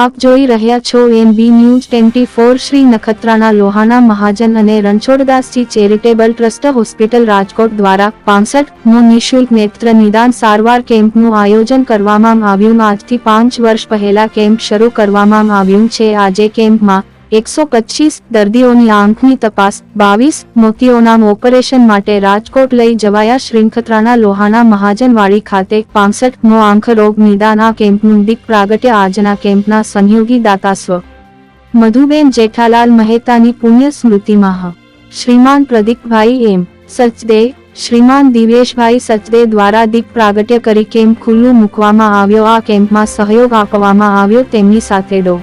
આપ જોઈ રહ્યા છો NB news twenty four Shri Nakhatrana Lohana Mahajan અને Ranchhoddasji charitable trust hospital Rajkot દ્વારા પાંસઠ મો નિઃશુલ્ક નેત્ર નિદાન સારવાર કેમ્પનું આયોજન કરવામાં આવ્યું. આજથી પાંચ વર્ષ પહેલા કેમ્પ શરૂ કરવામાં આવ્યું છે. આજે કેમ્પમાં એકસો પચીસ દર્દીઓની આંખની તપાસ, બાવીસ મોતીઓના ઓપરેશન માટે રાજકોટ લઈ જવાયા શ્રીનખત્રાના લોહાના મહાજનવાડી ખાતે પાંસઠ મો આંખ રોગ નિદાન આ કેમ્પનું દીક પ્રાગટ્ય આજના કેમ્પના સંયોગી દાતા સ્વ. મધુબેન જેઠાલાલ મહેતાની પુણ્ય સ્મૃતિમાં શ્રીમાન પ્રદીપભાઈ એમ. સચદે શ્રીમાન દિવેશભાઈ સચદે દ્વારા દીપ પ્રાગટ્ય કરી કેમ્પ ખુલ્લું મૂકવામાં આવ્યો. આ કેમ્પમાં સહયોગ આપવામાં આવ્યો તેમની સાથે ડો.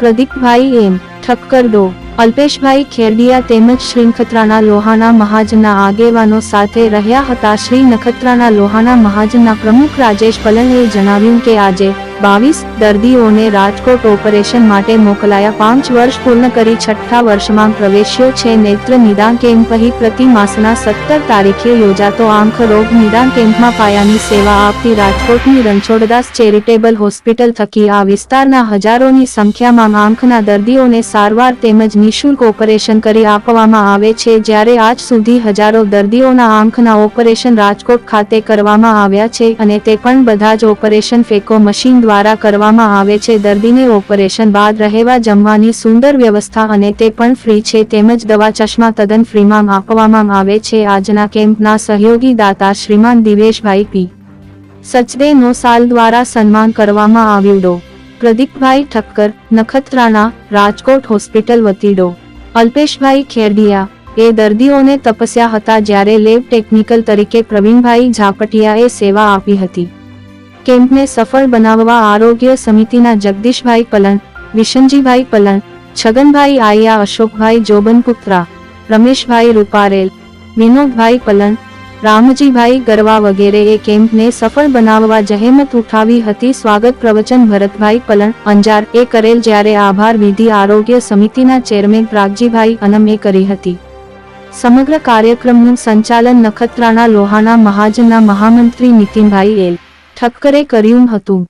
પ્રદીપભાઈ એમ ઠક્કરડો અલ્પેશભાઈ ખેરડિયા તેમજ શ્રી નખત્રાણા લોહાના મહાજનના આગેવાનો સાથે રહ્યા હતા. શ્રી નખત્રાણા લોહાના મહાજનના પ્રમુખ રાજેશ પલણે જણાવ્યું કે આજે બાવીસ દર્દીઓને રાજકોટ ઓપરેશન માટે મોકલાયા પાંચ વર્ષ પૂર્ણ કરી છઠ્ઠા વર્ષમાં પ્રવેશ્યો છે. નેત્ર નિદાન કેમ્પ અહીં પ્રતિ માસના સત્તર તારીખે યોજાતો. આંખ રોગ નિદાન કેમ્પમાં પાયાની સેવા આપતી રાજકોટની રણછોડદાસ ચેરિટેબલ હોસ્પિટલ થકી આ વિસ્તારના હજારોની સંખ્યામાં આંખના દર્દીઓને સારવાર તેમજ નિઃશુલ્ક ઓપરેશન કરી આપવામાં આવે છે. જ્યારે આજ સુધી હજારો દર્દીઓના આંખના ઓપરેશન રાજકોટ ખાતે કરવામાં આવ્યા છે અને તે પણ બધા જ ઓપરેશન ફેકો મશીન દ્વારા કરવામાં આવે છે. દર્દીને ઓપરેશન બાદ રહેવા જમવાની સુંદર વ્યવસ્થા અને તે પણ ફ્રી છે. તેમજ દવા ચશ્મા તદ્દન ફ્રીમાં આપવામાં આવે છે. આજના કેમ્પના સહયોગી દાતા શ્રીમાન દિવેશભાઈ પી. સચદેનો સાલ દ્વારા સન્માન કરવામાં આવ્યું ડો. પ્રદીપભાઈ ઠક્કર, નખત્રાણા, રાજકોટ હોસ્પિટલ વતી ડો અલ્પેશભાઈ ખેરડિયા. એ દર્દીઓને તપસ્યા હતા જ્યારે લેબ ટેકનિકલ તરીકે પ્રવીણભાઈ ઝાપટિયાએ સેવા આપી હતી. કેમ્પને સફળ બનાવવા આરોગ્ય સમિતિના જગદીશભાઈ પલણ વિશનજીભાઈ પલણ છગનભાઈ આયા અશોકભાઈ જોબનપુત્રા, રમેશભાઈ રૂપારેલ, વિનોદભાઈ પલણ રામજીભાઈ ગરવા વગેરે એ કેમ્પને સફળ બનાવવા જહેમત ઉઠાવી હતી. સ્વાગત પ્રવચન ભરતભાઈ પલણ અંજાર, એ કરેલ જ્યારે આભાર વિધિ આરોગ્ય સમિતિના ચેરમેન પ્રાગજીભાઈ અનમે કરી હતી. સમગ્ર કાર્યક્રમનું સંચાલન નખત્રાણા લોહાના મહાજનના મહામંત્રી નીતિનભાઈ એલ. ઠક્કરે કર્યું હતું.